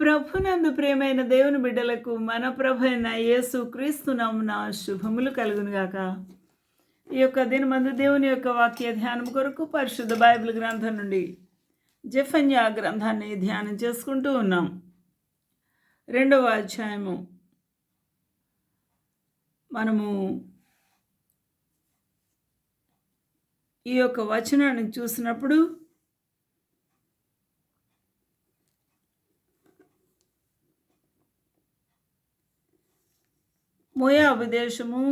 ప్రభునందు ప్రేమైన దేవుని బిడ్డలకు మన ప్రభు అయిన యేసు క్రీస్తునామున శుభములు కలుగునుగాక ఈ యొక్క దినమందు దేవుని యొక్క వాక్య ధ్యానం కొరకు పరిశుద్ధ బైబిల్ గ్రంథం నుండి జఫన్యా గ్రంథాన్ని ధ్యానం చేసుకుంటూ ఉన్నాం. రెండవ అధ్యాయము. మనము ఈ యొక్క వచనాన్ని చూసినప్పుడు మోయాబు దేశము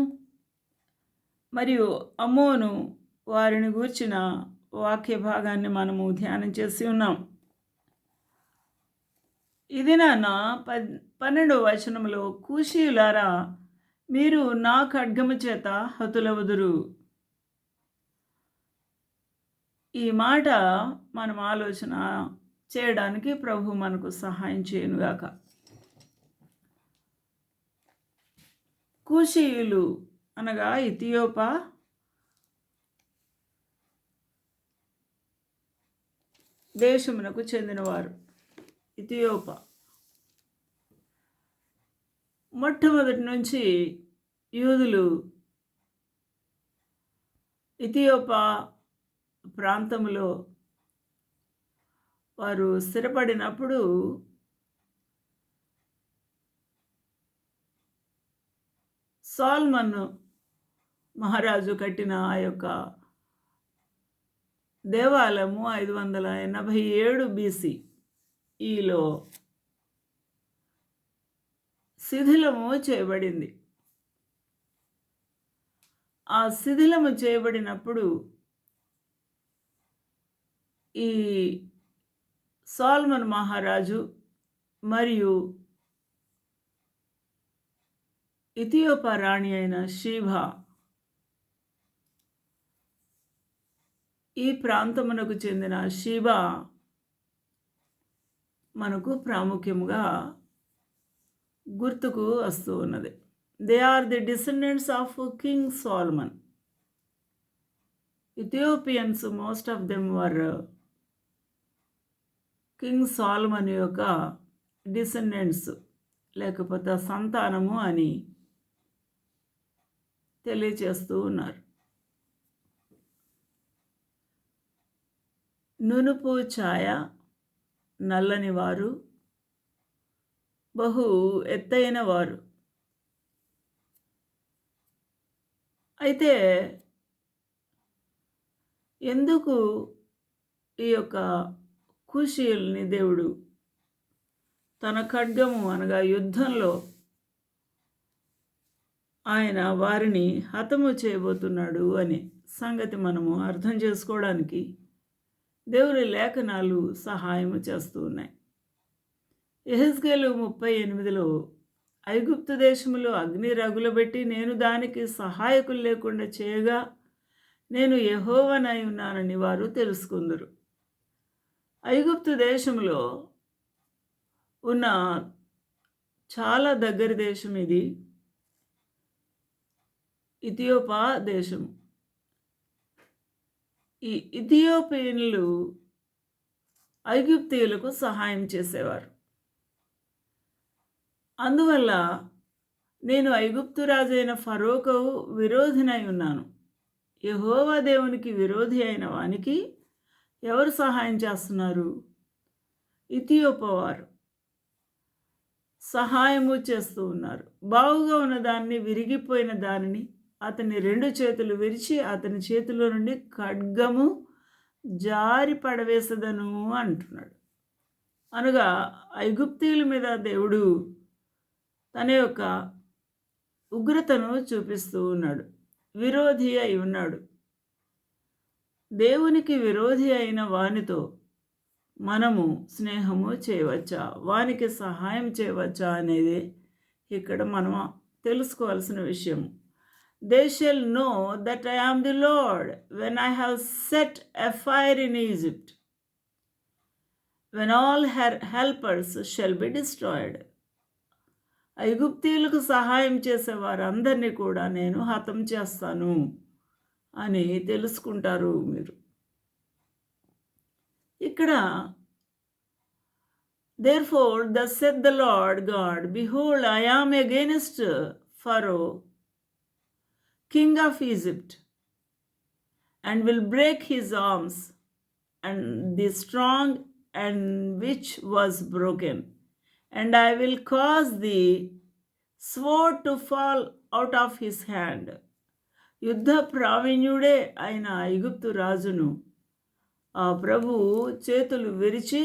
మరియు అమ్మోను వారిని గూర్చిన వాక్య భాగాన్ని మనము ధ్యానం చేసి ఉన్నాం. ఇది నాన్న పద్ పన్నెండవ వచనంలో కూషీయులారా మీరు నా ఖడ్గము చేత హతులవుదురు. ఈ మాట మనం ఆలోచన చేయడానికి ప్రభు మనకు సహాయం చేయనుగాక. కూషీయులు అనగా ఇథియోపా దేశమునకు చెందినవారు. ఇథియోపా. మొట్టమొదటి నుంచి యూదులు ఇథియోపా ప్రాంతంలో వారు స్థిరపడినప్పుడు సాల్మన్ మహారాజు కట్టిన ఆ యొక్క దేవాలయము ఐదు వందల ఎనభై ఏడు బీసీ. ఈలో శిథిలము చేయబడింది. ఆ శిథిలము చేయబడినప్పుడు ఈ సాల్మన్ మహారాజు మరియు ఇథియోపా రాణి అయిన షీభా ఈ ప్రాంతమునకు చెందిన షీబా మనకు ప్రాముఖ్యముగా గుర్తుకు వస్తూ ఉన్నది. They are the descendants of King Solomon Ethiopians most of them were King Solomon యొక్క డిసెండెంట్స్ లేకపోతే సంతానము అని తెలియచేస్తూ ఉన్నారు. నునుపు ఛాయ నల్లని వారు బహు ఎత్తైన వారు. అయితే ఎందుకు ఈ యొక్క కుషీల్ని దేవుడు తన ఖడ్గము అనగా యుద్ధంలో ఆయన వారిని హతము చేయబోతున్నాడు అనే సంగతి మనము అర్థం చేసుకోవడానికి దేవుని లేఖనాలు సహాయము చేస్తూ ఉన్నాయి. ఎహెస్గేలు ముప్పై ఎనిమిదిలో ఐగుప్తు దేశములో అగ్ని రగులబెట్టి నేను దానికి సహాయకులు లేకుండా చేయగా నేను యహోవనై ఉన్నానని వారు తెలుసుకుందరు. ఐగుప్తు దేశంలో ఉన్న చాలా దగ్గర దేశం ఇది. ఇథియోపా దేశం. ఈ ఇథియోపియన్లు ఐగుప్తీయులకు సహాయం చేసేవారు. అందువల్ల నేను ఐగుప్తు రాజైన ఫరోకు విరోధినై ఉన్నాను. యహోవా దేవునికి విరోధి అయిన వానికి ఎవరు సహాయం చేస్తున్నారు? ఇథియోపవారు సహాయము చేస్తూ ఉన్నారు. బావుగా ఉన్న దాన్ని విరిగిపోయిన దానిని అతని రెండు చేతులు విరిచి అతని చేతిలో నుండి ఖడ్గము జారి పడవేసదను అంటున్నాడు. అనగా ఐగుప్తీయుల మీద దేవుడు తన యొక్క ఉగ్రతను చూపిస్తూ ఉన్నాడు. విరోధి అయి ఉన్నాడు. దేవునికి విరోధి అయిన వానితో మనము స్నేహము చేయవచ్చా? వానికి సహాయం చేయవచ్చా అనేది ఇక్కడ మనం తెలుసుకోవాల్సిన విషయం they shall know that I am the Lord when I have set a fire in Egypt when all her helpers shall be destroyed ఐగుప్తీయులకు సహాయం చేసే వారందరినీ కూడా నేను హతం చేస్తాను అని తెలుసుకుంటారు మీరు. ఇక్కడ Therefore, the said the Lord God Behold, I am against Pharaoh, king of Egypt, and will break his arms, and the strong and which was broken, and I will cause the sword to fall out of his hand. యుద్ధ ప్రావీణ్యుడే అయిన ఐగుప్తు రాజును ఆ ప్రభు చేతులు విరిచి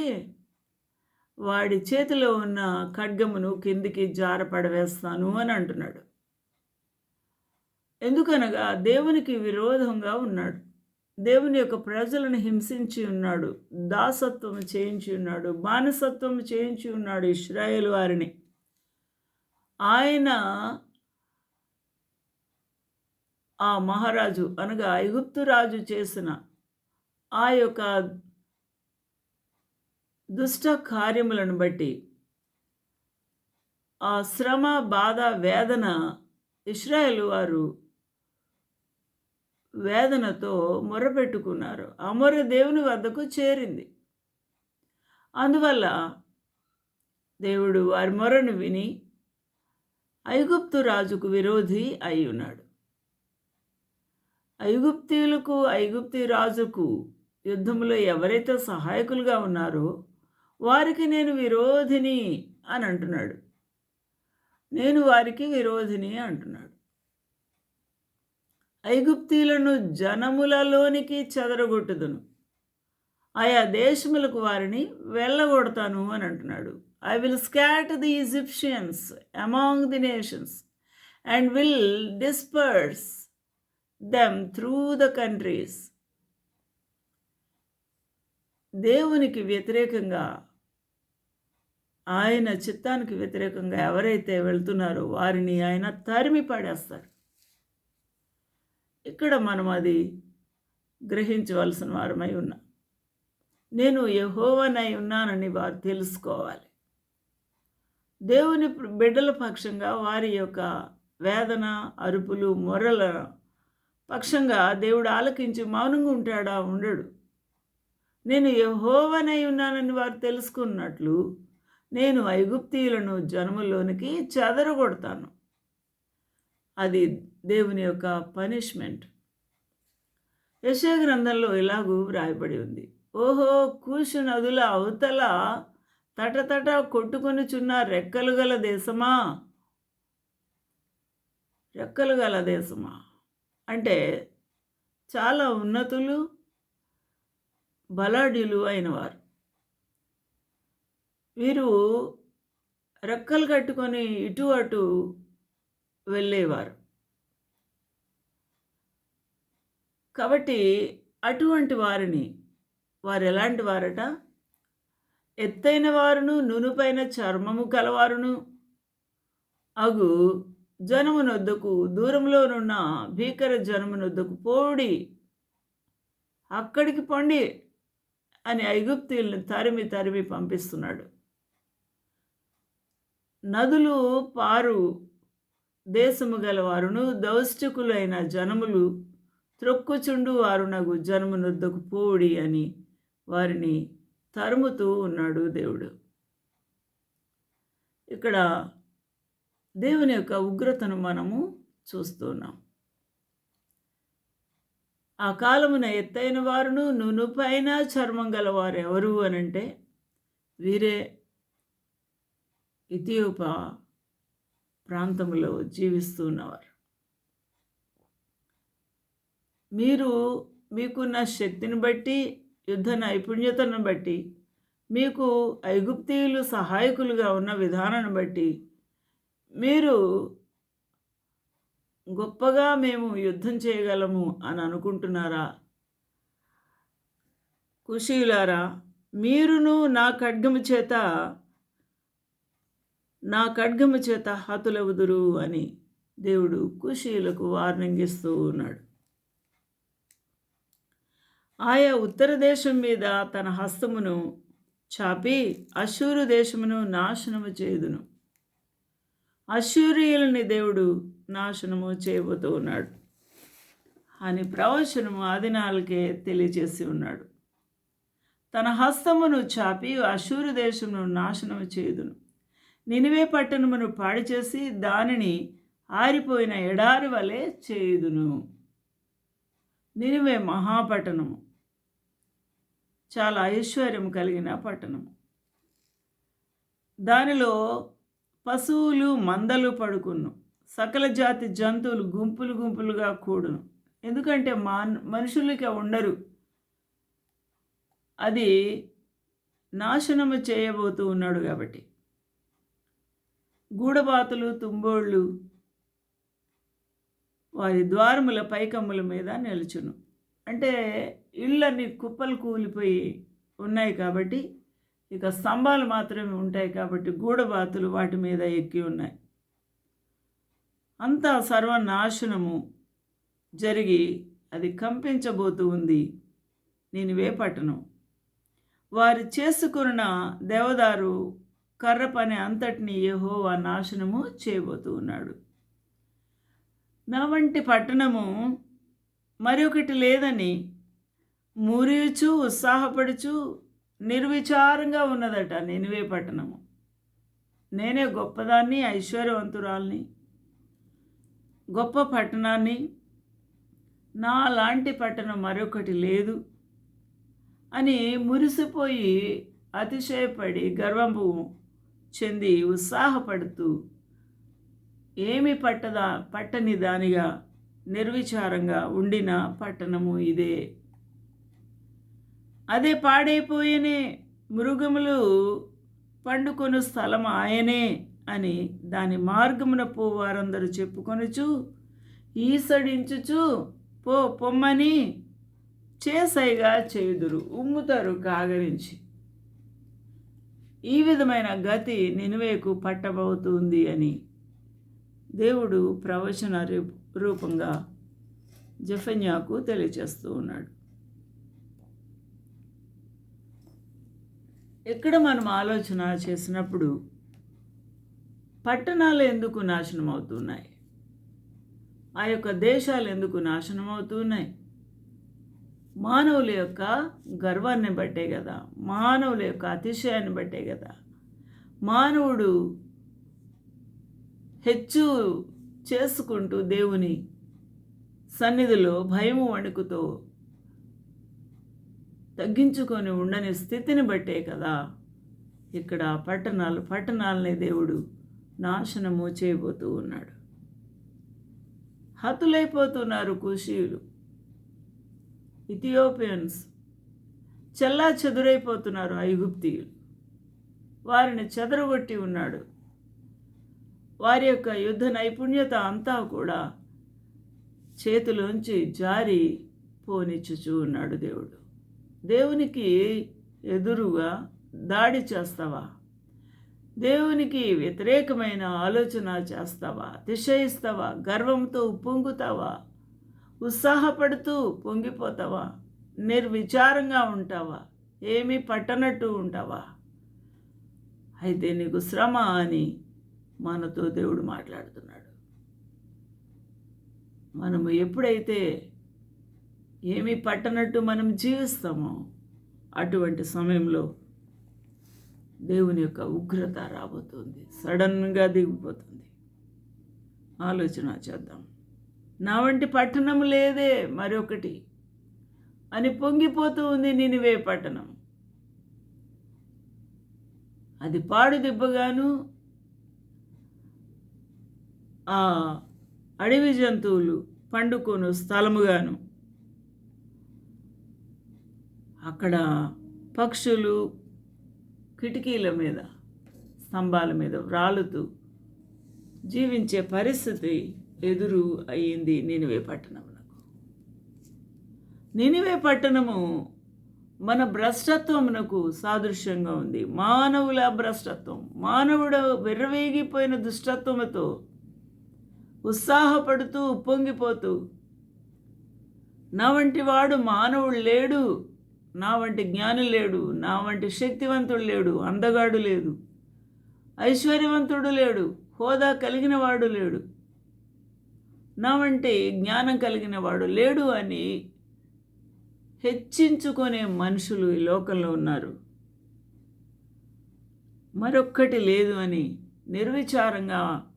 వాడి చేతిలో ఉన్న ఖడ్గమును కిందికి జారపడవేస్తాను అని అంటున్నాడు ఎందుకనగా దేవునికి విరోధంగా ఉన్నాడు. దేవుని యొక్క ప్రజలను హింసించి ఉన్నాడు. దాసత్వం చేయించి ఉన్నాడు. బానిసత్వం చేయించి ఉన్నాడు ఇస్రాయేల్ వారిని. ఆయన ఆ మహారాజు అనగా ఐగుప్తు రాజు చేసిన ఆ యొక్క దుష్ట కార్యములను బట్టి ఆ శ్రమ బాధ వేదన ఇస్రాయేల్ వారు వేదనతో మొరపెట్టుకున్నారు. ఆ మొర దేవుని వద్దకు చేరింది. అందువల్ల దేవుడు వారి మొరను విని ఐగుప్తు రాజుకు విరోధి అయి ఉన్నాడు. ఐగుప్తీయులకు ఐగుప్తి రాజుకు యుద్ధంలో ఎవరైతే సహాయకులుగా ఉన్నారో వారికి నేను విరోధిని అని అంటున్నాడు. నేను వారికి విరోధిని అంటున్నాడు. ఐగుప్తీయులను జనములలోనికి చెదరగొట్టుదును. ఆయా దేశములకు వారిని వెళ్ళగొడతాను అని అంటున్నాడు. I will scatter the Egyptians among the nations and will disperse them through the countries దేవునికి వ్యతిరేకంగా ఆయన చిత్తానికి వ్యతిరేకంగా ఎవరైతే వెళ్తున్నారో వారిని ఆయన తరిమి పడేస్తారు ఇక్కడ మనం అది గ్రహించవలసిన వారమై ఉన్నాం? నేను యహోవనై ఉన్నానని వారు తెలుసుకోవాలి. దేవుని బిడ్డల పక్షంగా వారి యొక్క వేదన అరుపులు మొరల పక్షంగా దేవుడు ఆలకించి మౌనంగా ఉంటాడా? ఉండడు. నేను యహోవనై ఉన్నానని వారు తెలుసుకున్నట్లు నేను ఐగుప్తీయులను జనములోనికి చెదరగొడతాను. అది దేవుని యొక్క పనిష్మెంట్. యశో గ్రంథంలో ఇలాగూ వ్రాయబడి ఉంది. ఓహో కూషు నదుల అవతల తటతట కొట్టుకొనిచున్న రెక్కలు గల దేశమా? రెక్కలు గల దేశమా? అంటే చాలా ఉన్నతులు బలాఢ్యులు అయినవారు. వీరు రెక్కలు కట్టుకొని ఇటు అటు వెళ్ళేవారు. కాబట్టి అటువంటి వారిని వారు ఎలాంటి వారట? ఎత్తైన వారును నునుపైన చర్మము కలవారును. అగు జనమునొద్దకు దూరంలోనున్న భీకర జనమునొద్దకు పోడి. అక్కడికి పండి అని ఐగుప్తీయులను తరిమి తరిమి పంపిస్తున్నాడు. నదులు పారు దేశము గలవారును దౌష్టికులైన జనములు త్రొక్కుచుండు వారునగు జనమునొద్దకు పోడి అని వారిని తరుముతూ ఉన్నాడు దేవుడు. ఇక్కడ దేవుని యొక్క ఉగ్రతను మనము చూస్తున్నాం ఆ కాలమున ఎత్తైన వారును నునుపైన చర్మం గలవారు ఎవరు అనంటే వీరే ఇథియోపా ప్రాంతంలో జీవిస్తున్నవారు మీరు మీకున్న శక్తిని బట్టి యుద్ధ నైపుణ్యతను బట్టి మీకు ఐగుప్తీయులు సహాయకులుగా ఉన్న విధానాన్ని బట్టి మీరు గొప్పగా మేము యుద్ధం చేయగలము అని అనుకుంటున్నారా? కుషీయులారా మీరును నా ఖడ్గము చేత నా ఖడ్గము చేత హతులవుదురు అని దేవుడు కుషీయులకు వార్నింగ్ ఇస్తూ ఉన్నాడు. ఆయా ఉత్తర దేశం మీద తన హస్తమును చాపి అశూరు దేశమును నాశనము చేయుదును. అశూరియులని దేవుడు నాశనము చేయబోతూ ఉన్నాడు. అని ప్రవచనము ఆదినాలకే తెలియజేసి ఉన్నాడు. తన హస్తమును చాపి అశూరు దేశమును నాశనము చేయుదును. నినివే పట్టణమును పాడి చేసి దానిని ఆరిపోయిన ఎడారి వలె చేయుదును. నినివే మహాపట్టణము. చాలా ఐశ్వర్యం కలిగిన పట్టణము దానిలో పశువులు మందలు పడుకును. సకల జాతి జంతువులు గుంపులు గుంపులుగా కూడును. ఎందుకంటే మాన్ మనుషులకి ఉండరు. అది నాశనము చేయబోతూ ఉన్నాడు కాబట్టి. గూడబాతులు తుంబోళ్ళు వారి ద్వారముల పైకమ్ముల మీద నిలుచును. అంటే ఇళ్ళన్నీ కుప్పలు కూలిపోయి ఉన్నాయి కాబట్టి ఇక స్తంభాలు మాత్రమే ఉంటాయి కాబట్టి గూడబాతులు వాటి మీద ఎక్కి ఉన్నాయి. అంతా సర్వనాశనము జరిగి అది కంపించబోతూ ఉంది నేను వేపట్టను. వారు చేసుకున్న దేవదారు కర్ర పని అంతటిని ఆ నాశనము చేయబోతూ ఉన్నాడు. నా వంటి పట్టణము మరొకటి లేదని మురిచు ఉత్సాహపడుచు నిర్విచారంగా ఉన్నదట నినివే పట్టణము. నేనే గొప్పదాన్ని ఐశ్వర్యవంతురాల్ని గొప్ప పట్టణాన్ని నా లాంటి పట్టణం మరొకటి లేదు అని మురిసిపోయి అతిశయపడి గర్వము చెంది ఉత్సాహపడుతూ ఏమి పట్టదా పట్టని దానిగా నిర్విచారంగా ఉండిన పట్టణము ఇదే. అదే పాడైపోయేనే మృగములు పండుకొను స్థలం ఆయనే అని దాని మార్గమున పోవారందరూ చెప్పుకొనుచు ఈసడించుచు పో పొమ్మని చేసైగా చేదురు ఉమ్ముతారు కాగరించి. ఈ విధమైన గతి నినువేకు పట్టబోతుంది అని దేవుడు ప్రవచన రూపంగా జఫన్యాకు తెలియచేస్తూ ఉన్నాడు. ఎక్కడ మనం ఆలోచన చేసినప్పుడు పట్టణాలు ఎందుకు నాశనం అవుతున్నాయి? ఆ యొక్క దేశాలు ఎందుకు నాశనం అవుతున్నాయి? మానవుల యొక్క గర్వాన్ని బట్టే కదా మానవుల యొక్క అతిశయాన్ని బట్టే కదా. మానవుడు హెచ్చు చేసుకుంటూ దేవుని సన్నిధిలో భయము వణుకుతో తగ్గించుకొని ఉండని స్థితిని బట్టే కదా ఇక్కడ పట్టణాలు పట్టణాలనే దేవుడు నాశనము చేయబోతూ ఉన్నాడు. హతులైపోతున్నారు కుషీయులు ఇథియోపియన్స్ చెల్లా చెదురైపోతున్నారు ఐగుప్తియులు. వారిని చెదరగొట్టి ఉన్నాడు. వారి యొక్క యుద్ధ నైపుణ్యత అంతా కూడా చేతిలోంచి జారి పోనిచ్చుచూ ఉన్నాడు దేవుడు. దేవునికి ఎదురుగా దాడి చేస్తావా? దేవునికి వ్యతిరేకమైన ఆలోచన చేస్తావా? అతిశయిస్తావా? గర్వంతో ఉప్పొంగుతావా? ఉత్సాహపడుతూ పొంగిపోతావా? నిర్విచారంగా ఉంటావా? ఏమీ పట్టనట్టు ఉంటావా? అయితే నీకు శ్రమ అని మనతో దేవుడు మాట్లాడుతున్నాడు. మనము ఎప్పుడైతే ఏమీ పట్టనట్టు మనం జీవిస్తామో అటువంటి సమయంలో దేవుని యొక్క ఉగ్రత రాబోతుంది. సడన్గా దిగిపోతుంది. ఆలోచన చేద్దాం. నా వంటి పట్టణం లేదే మరొకటి. అని పొంగిపోతూ ఉంది నినివే పట్టణం. అది పాడు దెబ్బగాను ఆ అడవి జంతువులు పండుకొను స్థలముగాను. అక్కడ పక్షులు కిటికీల మీద స్తంభాల మీద వ్రాలుతూ జీవించే పరిస్థితి ఎదురు అయ్యింది నినివే పట్టణమునకు. నినివే పట్టణము మన భ్రష్టత్వమునకు సాదృశ్యంగా ఉంది. మానవుల భ్రష్టత్వం మానవుడు విర్రవేగిపోయిన దుష్టత్వముతో ఉత్సాహపడుతూ ఉప్పొంగిపోతూ నా వంటి వాడు మానవుడు లేడు. నా వంటి జ్ఞాని లేడు నా వంటి శక్తివంతుడు లేడు అందగాడు లేదు. ఐశ్వర్యవంతుడు లేడు హోదా కలిగిన వాడు లేడు. నా వంటి జ్ఞానం కలిగిన వాడు లేడు అని హెచ్చించుకునే మనుషులు ఈ లోకంలో ఉన్నారు. మరొక్కటి లేదు అని నిర్విచారంగా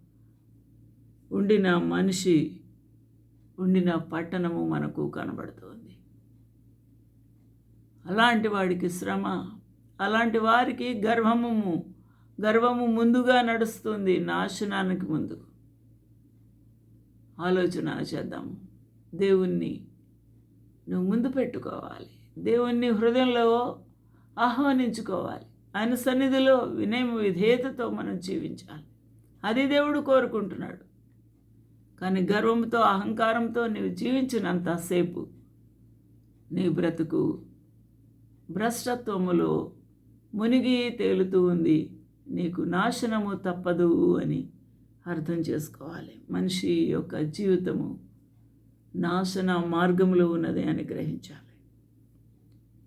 ఉండిన మనిషి ఉండిన పట్టణము మనకు కనబడుతుంది. అలాంటి వాడికి శ్రమ అలాంటి వారికి గర్వము గర్వము ముందుగా నడుస్తుంది నాశనానికి ముందు. ఆలోచన చేద్దాము. దేవుణ్ణి నువ్వు ముందు పెట్టుకోవాలి. దేవుణ్ణి హృదయంలో ఆహ్వానించుకోవాలి. ఆయన సన్నిధిలో వినయం విధేయతతో మనం జీవించాలి. అది దేవుడు కోరుకుంటున్నాడు. కానీ గర్వంతో అహంకారంతో నీవు జీవించినంతసేపు నీ బ్రతుకు భ్రష్టత్వములో మునిగి తేలుతూ ఉంది. నీకు నాశనము తప్పదు అని అర్థం చేసుకోవాలి. మనిషి యొక్క జీవితము నాశన మార్గంలో ఉన్నది అని గ్రహించాలి.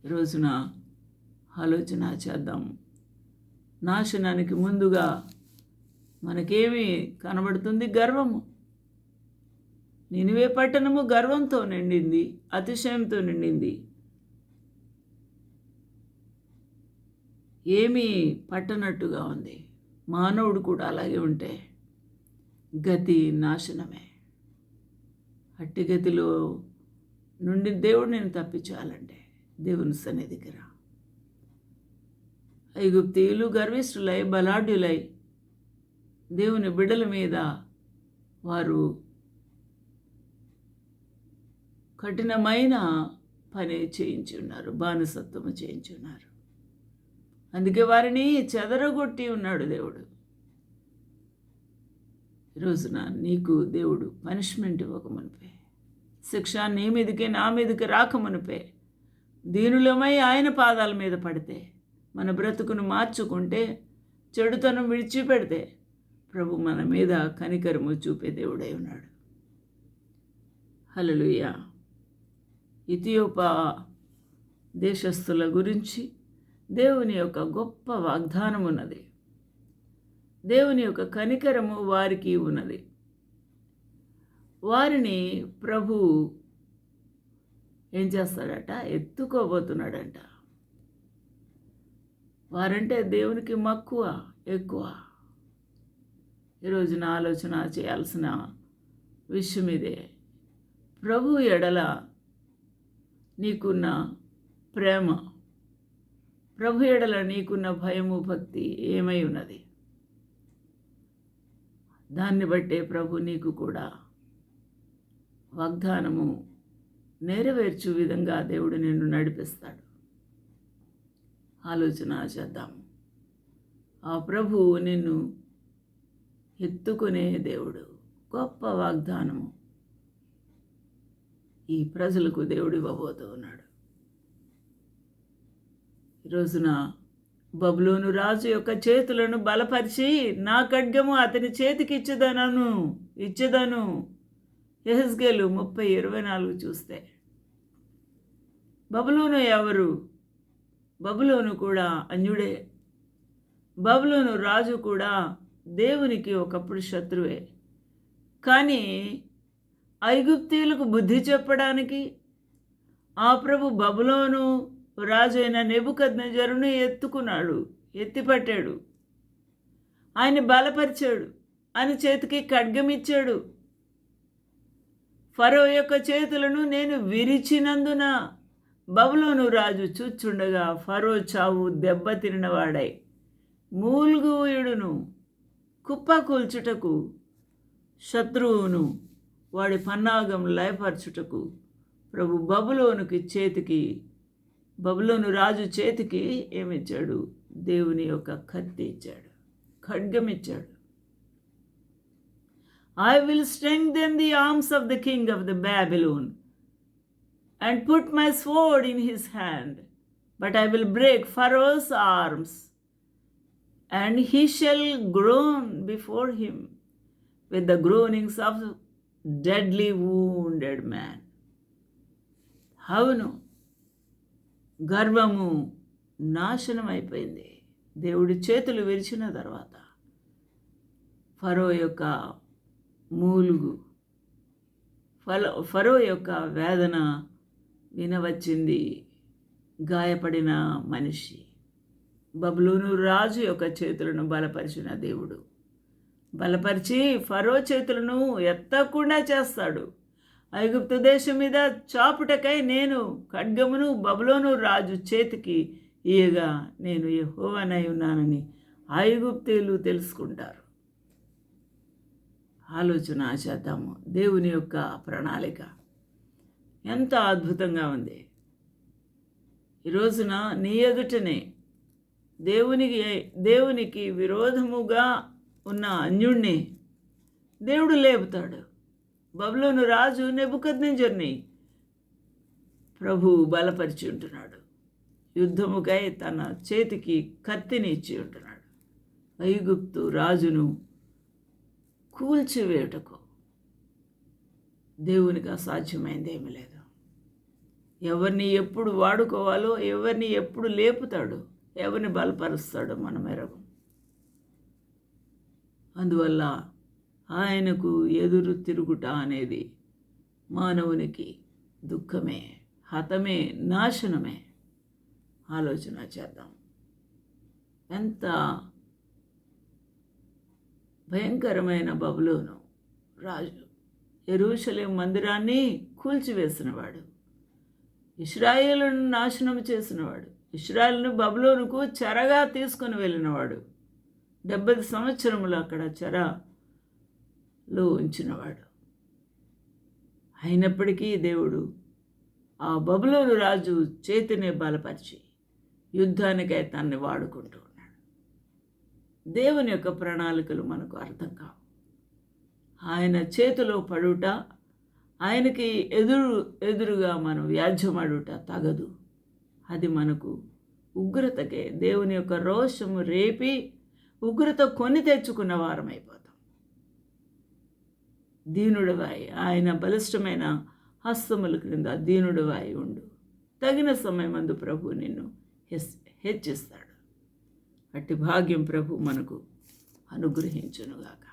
రోజున ఆలోచన చేద్దాం. నాశనానికి ముందుగా మనకేమి కనబడుతుంది? గర్వము. నినివే పట్టణము గర్వంతో నిండింది అతిశయంతో నిండింది. ఏమీ పట్టనట్టుగా ఉంది. మానవుడు కూడా అలాగే ఉంటే గతి నాశనమే. అట్టి గతిలో నుండి దేవుడు నేను తప్పించాలంటే దేవుని సన్నిధికి రా ఐగుప్తీయులు గర్విష్ఠులై బలాఢ్యులై దేవుని బిడ్డల మీద వారు కఠినమైన పని చేయించి ఉన్నారు బానిసత్వము చేయించి ఉన్నారు. అందుకే వారిని చెదరగొట్టి ఉన్నాడు దేవుడు. రోజున నీకు దేవుడు పనిష్మెంట్ ఇవ్వకమునిపే. శిక్ష నీ మీదకి నా మీదకి రాకమునిపే. దీనులమై ఆయన పాదాల మీద పడితే మన బ్రతుకును మార్చుకుంటే చెడుతనం విడిచిపెడితే ప్రభు మన మీద కనికరము చూపే దేవుడై ఉన్నాడు. హలలుయ ఇథియోపా దేశస్థుల గురించి దేవుని యొక్క గొప్ప వాగ్దానం ఉన్నది. దేవుని యొక్క కనికరము వారికి ఉన్నది. వారిని ప్రభు ఏం చేస్తాడట? ఎత్తుకోబోతున్నాడంట. వారంటే దేవునికి మక్కువ ఎక్కువ. ఈరోజు నా ఆలోచన చేయాల్సిన విషయం ఇదే. ప్రభు ఎడల నీకున్న ప్రేమ ప్రభు ఎడల నీకున్న భయము భక్తి ఏమై ఉన్నది? దాన్ని బట్టే ప్రభు నీకు కూడా వాగ్దానము నెరవేర్చు విధంగా దేవుడు నిన్ను నడిపిస్తాడు. ఆలోచన చేద్దాము ఆ ప్రభువు నిన్ను ఎత్తుకునే దేవుడు గొప్ప వాగ్దానము ఈ ప్రజలకు దేవుడు ఇవ్వబోతూ ఉన్నాడు. రోజున బబులోను రాజు యొక్క చేతులను బలపరిచి నా ఖడ్గము అతని చేతికి ఇచ్చేదనను ఇచ్చేదను. ఎహెస్గేలు ముప్పై ఇరవై నాలుగు చూస్తే బబులోను ఎవరు? బబులోను కూడా అన్యుడే. బబులోను రాజు కూడా దేవునికి ఒకప్పుడు శత్రువే. కానీ ఐగుప్తీయులకు బుద్ధి చెప్పడానికి ఆ ప్రభు బబులోను రాజు అయిన నెబుకద్నజరును ఎత్తుకున్నాడు ఎత్తిపట్టాడు. ఆయన బలపరిచాడు ఆయన చేతికి ఖడ్గమిచ్చాడు ఫరో యొక్క చేతులను నేను విరిచినందున బబులోను రాజు చూచుండగా ఫరో చావు దెబ్బతినవాడై మూల్గుయుడును కుప్ప కూల్చుటకు శత్రువును వాడి పన్నాగం లయపరచుటకు ప్రభు బబులోనుకి చేతికి బబులోను రాజు చేతికి ఏమిచ్చాడు దేవుని యొక్క కత్తి ఇచ్చాడు ఖడ్గం ఇచ్చాడు I will strengthen the arms of the king of the Babylon and put my sword in his hand but I will break Pharaoh's arms and he shall groan before him with the groanings of deadly wounded man అవును గర్వము నాశనం అయిపోయింది దేవుడి చేతులు విరిచిన తర్వాత ఫరో యొక్క మూలుగు ఫలో ఫరో యొక్క వేదన వినవచ్చింది. గాయపడిన మనిషి బబులూను రాజు యొక్క చేతులను బలపరిచిన దేవుడు. బలపరిచి ఫరో చేతులను ఎత్తకుండా చేస్తాడు. ఐగుప్తు దేశం మీద చాపుటకై నేను ఖడ్గమును బబులోను రాజు చేతికి ఇయగా నేను యహోవనై ఉన్నానని ఐగుప్తీయులు తెలుసుకుంటారు. ఆలోచన చేద్దాము. దేవుని యొక్క ప్రణాళిక ఎంత అద్భుతంగా ఉంది. ఈ రోజున నీ ఎదుటనే దేవునికి దేవునికి విరోధముగా ఉన్న అన్యుణ్ణి దేవుడు లేపుతాడు. బబులోను రాజు నెబుకద్నెజర్ని ప్రభు బలపరిచి ఉంటున్నాడు. యుద్ధముకై తన చేతికి కత్తిని ఇచ్చి ఉంటున్నాడు. ఐగుప్తు రాజును కూల్చివేయుటకు దేవునికి అసాధ్యమైంది ఏమీ లేదు. ఎవరిని ఎప్పుడు వాడుకోవాలో ఎవరిని ఎప్పుడు లేపుతాడు ఎవరిని బలపరుస్తాడో మన ఎరగం అందువల్ల ఆయనకు ఎదురు తిరుగుట అనేది మానవునికి దుఃఖమే హతమే నాశనమే. ఆలోచన చేద్దాం. ఎంత భయంకరమైన బబులోను రాజు ఎరుషలేం మందిరాన్ని కూల్చివేసినవాడు. ఇస్రాయేలును నాశనం చేసినవాడు. ఇస్రాయేల్ను బబులోనుకు చెరగా తీసుకొని వెళ్ళినవాడు. డెబ్బై సంవత్సరములు అక్కడ లో ఉంచినవాడు. అయినప్పటికీ దేవుడు ఆ బబులోను రాజు చేతిని బలపరిచి యుద్ధానికై తన్ని వాడుకుంటూ ఉన్నాడు. దేవుని యొక్క ప్రణాళికలు మనకు అర్థం కావు. ఆయన చేతిలో పడుట ఆయనకి ఎదురు ఎదురుగా మనం వ్యాజ్యమాడుట తగదు. అది మనకు ఉగ్రతకే దేవుని యొక్క రోషము రేపి ఉగ్రత కొని తెచ్చుకున్న వారం దీనుడవాయి. ఆయన బలిష్టమైన హస్తముల క్రింద దీనుడవాయి ఉండు. తగిన సమయమందు ప్రభు నిన్ను హెస్ హెచ్చిస్తాడు. అట్టి భాగ్యం ప్రభు మనకు అనుగ్రహించునుగాక.